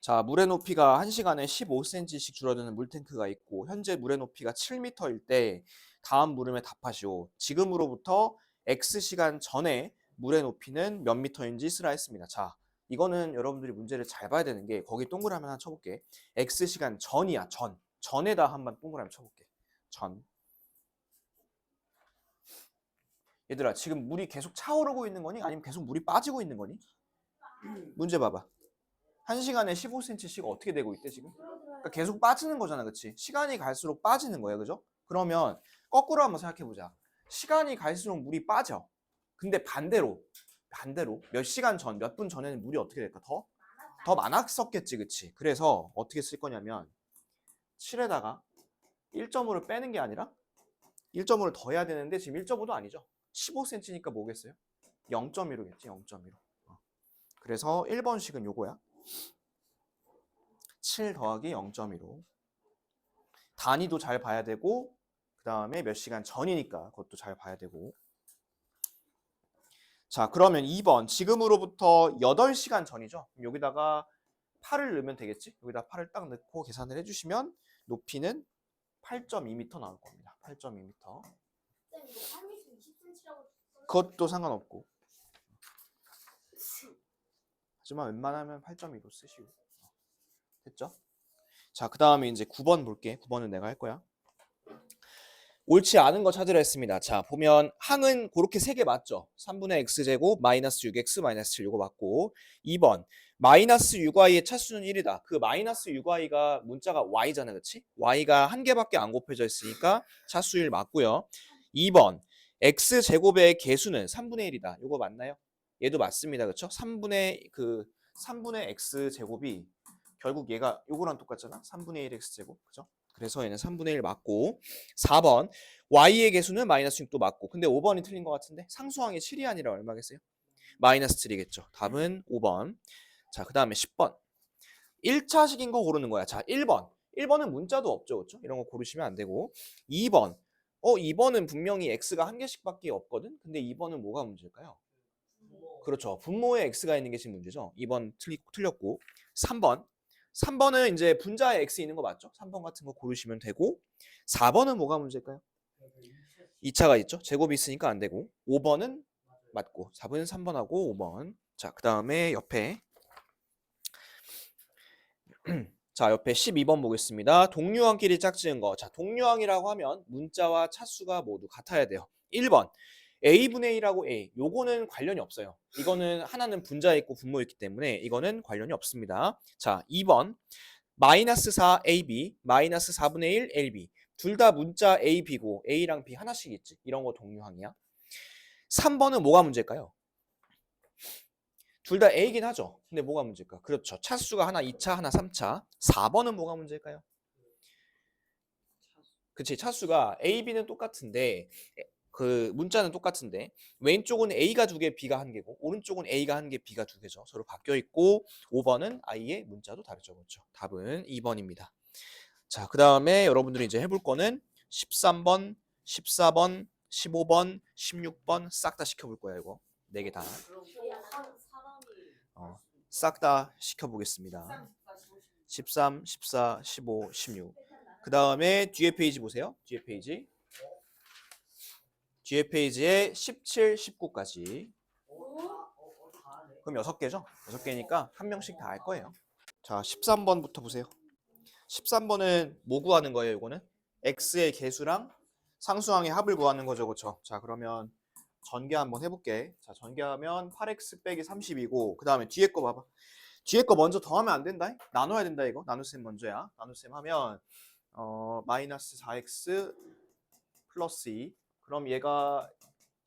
자, 물의 높이가 1시간에 15cm씩 줄어드는 물탱크가 있고 현재 물의 높이가 7m일 때 다음 물음에 답하시오. 지금으로부터 X시간 전에 물의 높이는 몇 미터인지 쓰라 했습니다. 자, 이거는 여러분들이 문제를 잘 봐야 되는 게 거기 동그라미 하나 쳐볼게. X시간 전이야, 전. 전에다 한번 동그라미 쳐볼게. 전. 얘들아, 지금 물이 계속 차오르고 있는 거니? 아니면 계속 물이 빠지고 있는 거니? 문제 봐봐. 한 시간에 15cm씩 어떻게 되고 있대 지금? 그러니까 계속 빠지는 거잖아, 그렇지? 시간이 갈수록 빠지는 거야, 그죠? 그러면 거꾸로 한번 생각해 보자. 시간이 갈수록 물이 빠져. 근데 반대로 반대로 몇 시간 전, 몇 분 전에는 물이 어떻게 될까? 더? 더 많았었겠지, 그치? 그래서 어떻게 쓸 거냐면 7에다가 1.5를 빼는 게 아니라 1.5를 더해야 되는데 지금 1.5도 아니죠. 15cm니까 뭐겠어요? 0.15겠지, 0.15. 어. 그래서 1번식은 요거야. 7 더하기 0.15. 단위도 잘 봐야 되고 그 다음에 몇 시간 전이니까 그것도 잘 봐야 되고. 자 그러면 2번 지금으로부터 8시간 전이죠? 여기다가 8을 넣으면 되겠지? 여기다 8을 딱 넣고 계산을 해주시면 높이는 8.2m 나올 겁니다. 8.2m 쌤 이거 8m 20cm라고 그것도 상관없고 하지만 웬만하면 8.2로 쓰시고 됐죠? 자, 그 다음에 이제 9번 볼게. 9번은 내가 할 거야. 옳지 않은 거 찾으라 했습니다. 자, 보면 항은 그렇게 세 개 맞죠? 3분의 x제곱 마이너스 6x 마이너스 7 이거 맞고 2번 마이너스 6y의 차수는 1이다. 그 마이너스 6y가 문자가 y잖아, 그렇지? y가 한 개밖에 안 곱해져 있으니까 차수 1 맞고요. 2번 x제곱의 개수는 3분의 1이다. 이거 맞나요? 얘도 맞습니다. 그렇죠? 3분의 그 3분의 x 제곱이 결국 얘가 요거랑 똑같잖아. 3분의 1 x 제곱. 그죠? 그래서 얘는 3분의 1 맞고 4번 y의 개수는 마이너스 6도 맞고 근데 5번이 틀린 것 같은데 상수항이 7이 아니라 얼마겠어요? 마이너스 7이겠죠. 답은 5번. 자, 그 다음에 10번. 1차식인 거 고르는 거야. 자, 1번. 1번은 문자도 없죠. 그렇죠? 이런 거 고르시면 안 되고 2번. 어, 2번은 분명히 x가 한 개씩밖에 없거든. 근데 2번은 뭐가 문제일까요? 그렇죠. 분모에 x가 있는 게 지금 문제죠. 2번 틀리, 틀렸고 3번 3번은 이제 분자에 x 있는 거 맞죠? 3번 같은 거 고르시면 되고 4번은 뭐가 문제일까요? 2차가 있죠. 제곱이 있으니까 안 되고 5번은 맞고 4번은 3번하고 5번 자 그 다음에 옆에 자 옆에 12번 보겠습니다. 동류항끼리 짝지은 거. 자 동류항이라고 하면 문자와 차수가 모두 같아야 돼요. 1번 a분의 1하고 a 요거는 관련이 없어요. 이거는 하나는 분자에 있고 분모에 있기 때문에 이거는 관련이 없습니다. 자 2번 마이너스 4 ab 마이너스 4분의 1 lb 둘 다 문자 a, b고 a랑 b 하나씩 있지. 이런 거 동류항이야. 3번은 뭐가 문제일까요? 둘 다 a이긴 하죠. 근데 뭐가 문제일까? 그렇죠. 차수가 하나 2차, 하나 3차. 4번은 뭐가 문제일까요? 그치. 차수가 a, b는 똑같은데 그 문자는 똑같은데 왼쪽은 a가 두 개, b가 한 개고 오른쪽은 a가 한 개, b가 두 개죠. 서로 바뀌어 있고 5번은 i의 문자도 다르죠. 그렇죠. 답은 2번입니다. 자, 그다음에 여러분들이 이제 해볼 거는 13번, 14번, 15번, 16번 싹 다 시켜 볼 거야, 이거. 네 개 다. 어, 싹 다 시켜 보겠습니다. 13, 14, 15, 16. 그 다음에 뒤에 페이지 보세요. 뒤에 페이지. 뒤에 페이지에 17, 19까지. 그럼 6개죠? 6개니까 한 명씩 다 할 거예요. 자, 13번부터 보세요. 13번은 뭐 구하는 거예요, 이거는? x의 개수랑 상수항의 합을 구하는 거죠, 그렇죠? 자, 그러면 전개 한번 해볼게. 자, 전개하면 8x 빼기 30이고 그 다음에 뒤에 거 봐봐. 뒤에 거 먼저 더하면 안 된다. 나눠야 된다 이거. 나눗셈 먼저야. 나눗셈 하면 어, 마이너스 4x 플러스 2. 그럼 얘가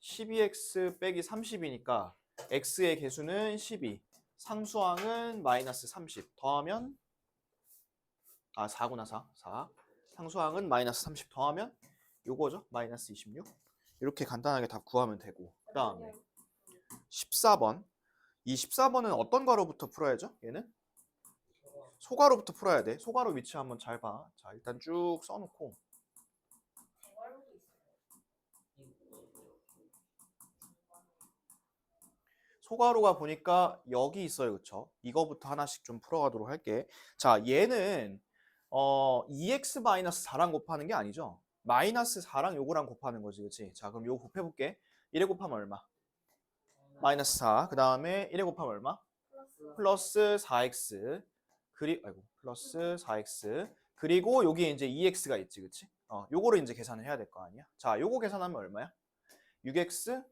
12x 빼기 30이니까 x의 개수는 12. 상수항은 마이너스 30. 더하면 아 4구나 4. 4. 상수항은 마이너스 30 더하면 요거죠. 마이너스 26. 이렇게 간단하게 다 구하면 되고 그 다음에 14번 이 14번은 어떤 가로부터 풀어야죠? 얘는 소가로부터 풀어야 돼 소가로 위치 한번 잘 봐. 자 일단 쭉 써놓고 소괄호가 보니까 여기 있어요. 그쵸? 이거부터 하나씩 좀 풀어가도록 할게. 자, 얘는 어 2x-4랑 곱하는 게 아니죠. 마이너스 4랑 요거랑 곱하는 거지. 그치? 자, 그럼 요거 곱해볼게. 1에 곱하면 얼마? 마이너스 4. 그 다음에 1에 곱하면 얼마? 플러스 4x. 그리, 아이고, 플러스 4x. 그리고 여기에 이제 2x가 있지. 그치? 어, 요거를 이제 계산을 해야 될 거 아니야? 자, 요거 계산하면 얼마야? 6x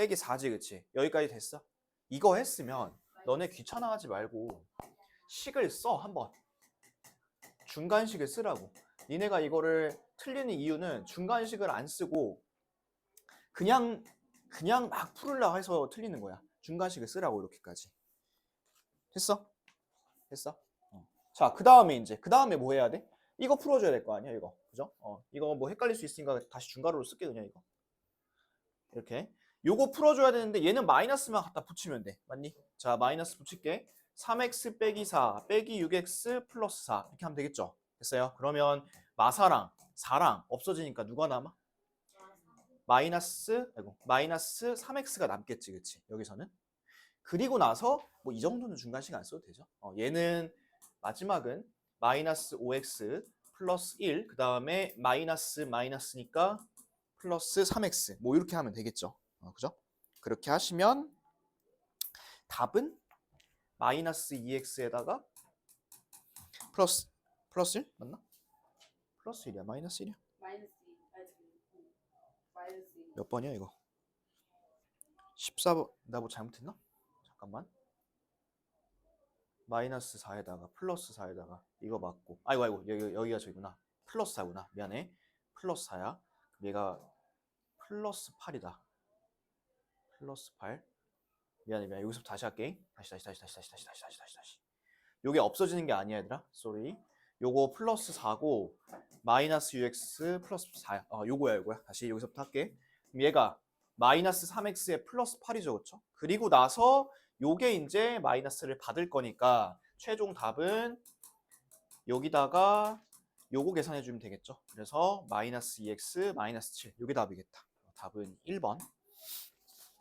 빼기 4지, 그치? 여기까지 됐어? 이거 했으면 너네 귀찮아하지 말고 식을 써, 한번. 중간식을 쓰라고. 니네가 이거를 틀리는 이유는 중간식을 안 쓰고 그냥 그냥 막 풀으려고 해서 틀리는 거야. 중간식을 쓰라고 이렇게까지. 됐어? 됐어? 어. 자, 그 다음에 이제 그 다음에 뭐 해야 돼? 이거 풀어줘야 될 거 아니야, 이거. 그죠? 어, 이거 뭐 헷갈릴 수 있으니까 다시 중괄호로 쓸게 그냥 이거. 이렇게. 요거 풀어줘야 되는데 얘는 마이너스만 갖다 붙이면 돼. 맞니? 자, 마이너스 붙일게. 3x 빼기 4 빼기 6x 플러스 4 이렇게 하면 되겠죠? 됐어요? 그러면 마사랑 4랑 없어지니까 누가 남아? 마이너스 아이고 마이너스 3x가 남겠지, 그치? 여기서는. 그리고 나서 뭐 이 정도는 중간식 안 써도 되죠. 어, 얘는 마지막은 마이너스 5x 플러스 1, 그 다음에 마이너스 마이너스니까 플러스 3x 뭐 이렇게 하면 되겠죠. 어, 그죠? 그렇게 하시면 답은 마이너스 2x에다가 플러스 플러스 1 맞나? 플러스 1이야? 마이너스 1이야? 마이너스 2. 아니, 음, 마이너스 2. 몇 번이야 이거? 14번 나 뭐 잘못했나? 잠깐만. 마이너스 4에다가 플러스 4에다가 이거 맞고. 아이고 아이고 여기, 여기가 저기구나. 플러스 4구나. 미안해. 플러스 4야. 얘가 플러스 8이다 플러스 8 미안해 미안해. 여기서 다시 할게. 다시 다시 다시 다시 다시 다시 다시 다시 다시. 다시 요게 없어지는 게 아니야 얘들아. 쏘리 요거 플러스 4고 마이너스 UX 플러스 4야 어 요거야 요거야. 다시 여기서부터 할게. 그럼 얘가 마이너스 3x에 플러스 8이죠 그쵸? 그리고 나서 요게 이제 마이너스를 받을 거니까 최종 답은 여기다가 요거 계산해 주면 되겠죠? 그래서 마이너스 2x 마이너스 7 요게 답이겠다. 답은 1번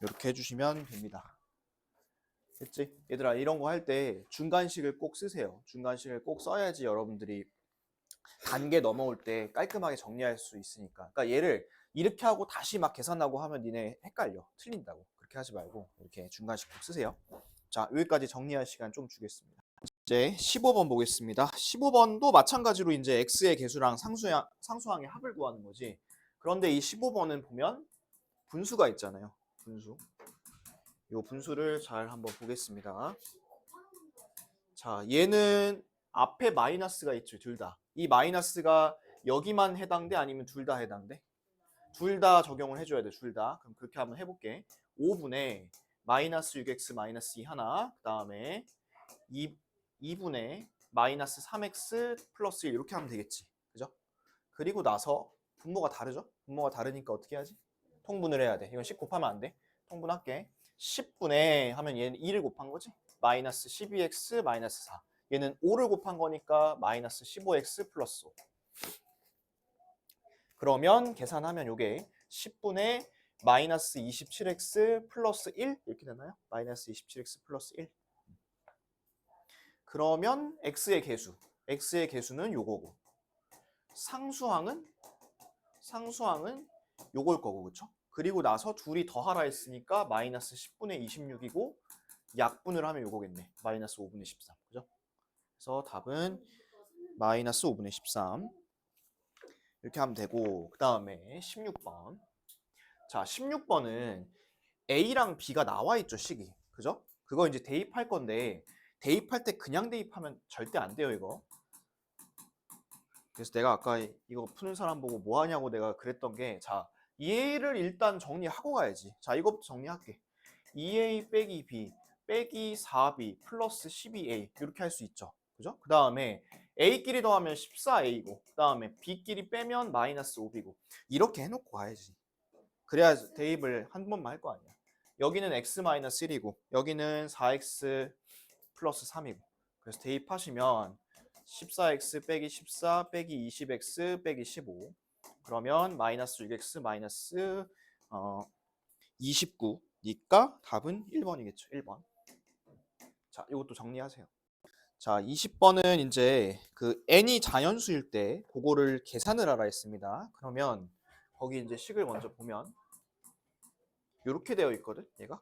이렇게 해주시면 됩니다. 됐지? 얘들아 이런 거 할 때 중간식을 꼭 쓰세요. 중간식을 꼭 써야지 여러분들이 단계 넘어올 때 깔끔하게 정리할 수 있으니까. 그러니까 얘를 이렇게 하고 다시 막 계산하고 하면 니네 헷갈려. 틀린다고. 그렇게 하지 말고 이렇게 중간식 꼭 쓰세요. 자 여기까지 정리할 시간 좀 주겠습니다. 이제 15번 보겠습니다. 15번도 마찬가지로 이제 x의 개수랑 상수항, 상수항의 합을 구하는 거지. 그런데 이 15번은 보면 분수가 있잖아요 분수. 이 분수를 잘 한번 보겠습니다. 자 얘는 앞에 마이너스가 있죠 둘 다. 이 마이너스가 여기만 해당돼? 아니면 둘 다 해당돼? 둘 다 적용을 해줘야 돼 둘 다. 그럼 그렇게 한번 해볼게. 5분의 마이너스 6x 마이너스 2 하나 그 다음에 2, 2분의 마이너스 3x 플러스 1 이렇게 하면 되겠지. 그죠? 그리고 나서 분모가 다르죠? 분모가 다르니까 어떻게 하지? 통분을 해야 돼. 이건 10 곱하면 안 돼. 통분할게. 10분의 하면 얘는 2를 곱한 거지? 마이너스 12x 마이너스 4 얘는 5를 곱한 거니까 마이너스 15x 플러스 5 그러면 계산하면 요게 10분의 마이너스 27x 플러스 1 이렇게 되나요? 마이너스 27x 플러스 1 그러면 x의 개수. X의 개수는 요거고. 상수항은? 상수항은 요걸 거고 그쵸? 그리고 나서 둘이 더하라 했으니까 마이너스 10분의 26이고 약분을 하면 요거겠네. 마이너스 5분의 13 그죠? 그래서 답은 마이너스 5분의 13 이렇게 하면 되고 그 다음에 16번. 자 16번은 A랑 B가 나와 있죠 식이. 그죠? 그거 이제 대입할 건데 대입할 때 그냥 대입하면 절대 안 돼요 이거. 그래서 내가 아까 이거 푸는 사람 보고 뭐 하냐고 내가 그랬던 게 자 얘를 일단 정리하고 가야지. 자 이것부터 정리할게. 2A 빼기 B 빼기 4B 플러스 12A 이렇게 할 수 있죠. 그죠? 그 다음에 A끼리 더하면 14A고 그 다음에 B끼리 빼면 마이너스 5B고. 이렇게 해놓고 가야지. 그래야 대입을 한 번만 할 거 아니야. 여기는 X 마이너스 1이고 여기는 4X 플러스 3이고. 그래서 대입하시면 14X 빼기 14 빼기 20X 빼기 15 그러면 마이너스 6X 마이너스 어, 29 니까 답은 1번이겠죠. 1번. 자, 이것도 정리하세요. 자, 20번은 이제 그 n이 자연수일 때 그거를 계산을 하라 했습니다. 그러면 거기 이제 식을 먼저 보면 이렇게 되어 있거든, 얘가.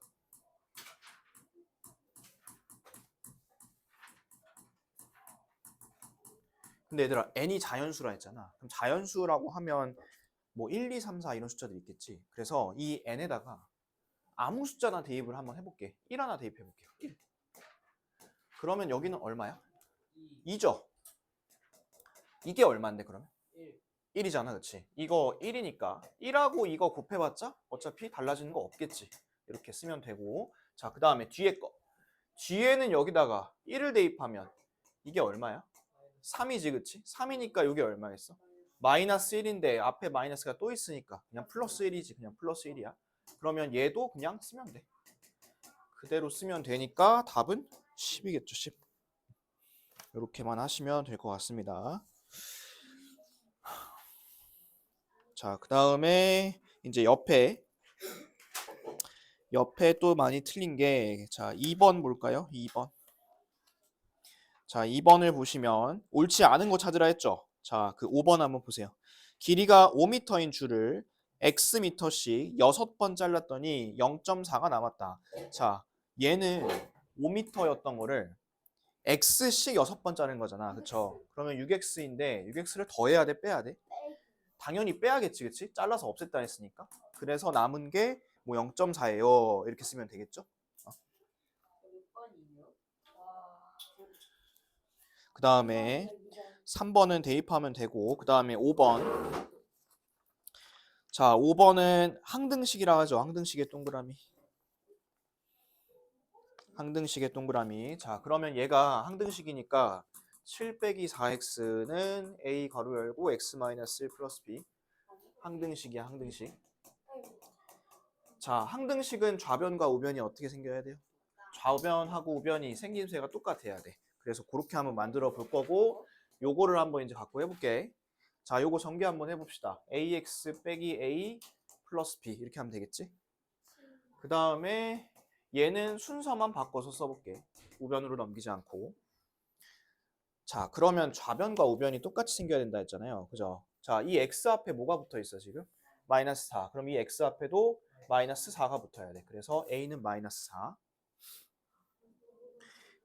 근데 얘들아, n이 자연수라 했잖아. 그럼 자연수라고 하면 뭐 1, 2, 3, 4 이런 숫자들이 있겠지. 그래서 이 n에다가 아무 숫자나 대입을 한번 해볼게. 1 하나 대입해 볼게요. 1. 그러면 여기는 얼마야? 2 죠. 이게 얼마인데 그러면? 1. 이잖아 그치? 이거 1이니까 1하고 이거 곱해봤자 어차피 달라지는 거 없겠지. 이렇게 쓰면 되고 자, 그 다음에 뒤에 거. 뒤에는 여기다가 1을 대입하면 이게 얼마야? 3이지 그치? 3이니까 이게 얼마겠어? 마이너스 1인데 앞에 마이너스가 또 있으니까 그냥 플러스 1이지 그냥 플러스 1이야. 그러면 얘도 그냥 쓰면 돼. 그대로 쓰면 되니까 답은 10이겠죠, 10. 이렇게만 하시면 될 것 같습니다. 자, 그 다음에 이제 옆에 옆에 또 많이 틀린 게 자, 2번 볼까요? 2번. 자, 2번을 보시면 옳지 않은 거 찾으라 했죠. 자, 그 5번 한번 보세요. 길이가 5m인 줄을 xm씩 6번 잘랐더니 0.4가 남았다. 자, 얘는 5m였던 거를 x씩 6번 자른 거잖아. 그쵸? 그러면 6x인데 6x를 더해야 돼? 빼야 돼? 당연히 빼야겠지, 그치? 잘라서 없앴다 했으니까. 그래서 남은 게 뭐 0.4예요. 이렇게 쓰면 되겠죠? 몇 번이에요? 와. 그 다음에 3번은 대입하면 되고 그 다음에 5번. 자 5번은 항등식이라 하죠. 항등식의 동그라미. 항등식의 동그라미. 자 그러면 얘가 항등식이니까 7 빼기 4x는 a 가로 열고 x 마이너스 1 플러스 b. 항등식이야 항등식. 자 항등식은 좌변과 우변이 어떻게 생겨야 돼요? 좌변하고 우변이 생김새가 똑같아야 돼 그래서 그렇게 한번 만들어 볼 거고 요거를 한번 이제 갖고 해볼게. 자, 요거 전개 한번 해봅시다. ax 빼기 a 플러스 b 이렇게 하면 되겠지? 그 다음에 얘는 순서만 바꿔서 써볼게. 우변으로 넘기지 않고. 자, 그러면 좌변과 우변이 똑같이 생겨야 된다 했잖아요. 그죠? 자, 이 x 앞에 뭐가 붙어 있어 지금? 마이너스 4. 그럼 이 x 앞에도 마이너스 4가 붙어야 돼. 그래서 a는 마이너스 4.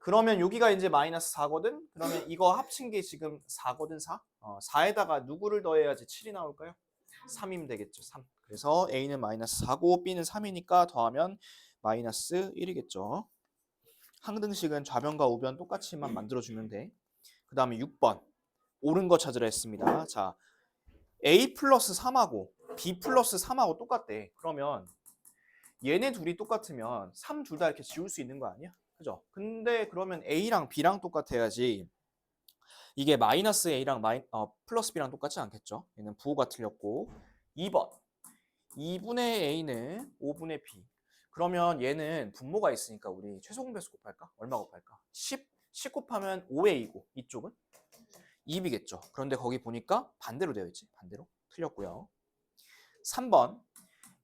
그러면 여기가 이제 마이너스 4거든? 그러면 이거 합친 게 지금 4거든 4? 어, 4에다가 누구를 더해야지 7이 나올까요? 3이면 되겠죠 3 그래서 A는 마이너스 4고 B는 3이니까 더하면 마이너스 1이겠죠 항등식은 좌변과 우변 똑같이만 만들어주면 돼 그 다음에 6번 옳은 거 찾으라 했습니다 자 A 플러스 3하고 B 플러스 3하고 똑같대 그러면 얘네 둘이 똑같으면 3 둘 다 이렇게 지울 수 있는 거 아니야? 그죠? 근데 그러면 A랑 B랑 똑같아야지 이게 마이너스 A랑 마이, 어, 플러스 B랑 똑같지 않겠죠? 얘는 부호가 틀렸고 2번 2분의 A는 5분의 B 그러면 얘는 분모가 있으니까 우리 최소 공배수 곱할까? 얼마 곱할까? 10, 10 곱하면 5A이고 이쪽은 2B겠죠? 그런데 거기 보니까 반대로 되어 있지 반대로 틀렸고요 3번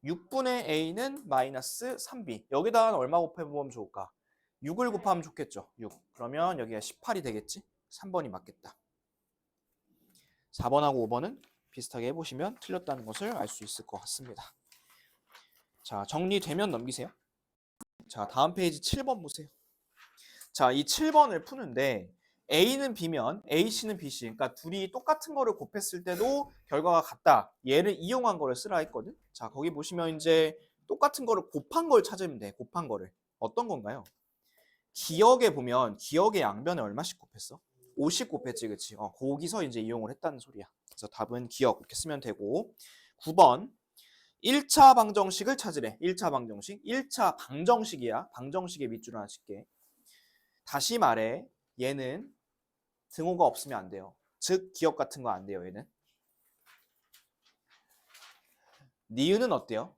6분의 A는 마이너스 3B 여기다 얼마 곱해보면 좋을까? 6을 곱하면 좋겠죠. 6. 그러면 여기가 18이 되겠지? 3번이 맞겠다. 4번하고 5번은 비슷하게 해보시면 틀렸다는 것을 알 수 있을 것 같습니다. 자, 정리되면 넘기세요. 자, 다음 페이지 7번 보세요. 자, 이 7번을 푸는데 A는 B면 AC는 BC. 그러니까 둘이 똑같은 거를 곱했을 때도 결과가 같다. 얘를 이용한 거를 쓰라 했거든. 자, 거기 보시면 이제 똑같은 거를 곱한 걸 찾으면 돼. 곱한 거를. 어떤 건가요? 기억에 보면 기억의 양변에 얼마씩 곱했어? 50 곱했지, 그치? 어, 거기서 이제 이용을 했다는 소리야. 그래서 답은 기억 이렇게 쓰면 되고 9번 1차 방정식을 찾으래. 1차 방정식. 1차 방정식이야. 방정식의 밑줄 하나 칠게. 다시 말해 얘는 등호가 없으면 안 돼요. 즉 기억 같은 거 안 돼요, 얘는. 니은은 어때요?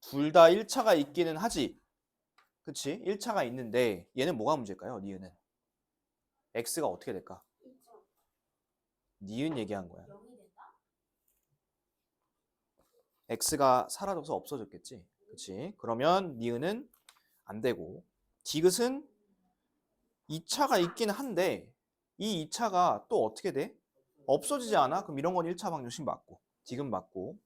둘 다 1차가 있기는 하지. 그치? 1차가 있는데 얘는 뭐가 문제일까요? 니은은. x가 어떻게 될까? 니은 얘기한 거야. 0이 된다? x가 사라져서 없어졌겠지? 그치? 그러면 니은은 안 되고 디귿은 2차가 있긴 한데 이 2차가 또 어떻게 돼? 없어지지 않아? 그럼 이런 건 1차 방정식 맞고 디귿 맞고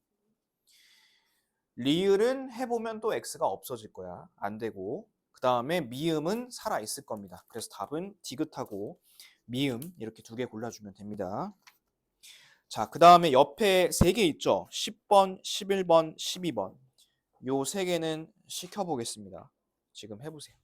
리을은 해보면 또 x가 없어질 거야. 안 되고 그 다음에 미음은 살아 있을 겁니다. 그래서 답은 디귿하고 미음 이렇게 두 개 골라주면 됩니다. 자, 그 다음에 옆에 세 개 있죠? 10번, 11번, 12번. 요 세 개는 시켜보겠습니다. 지금 해보세요.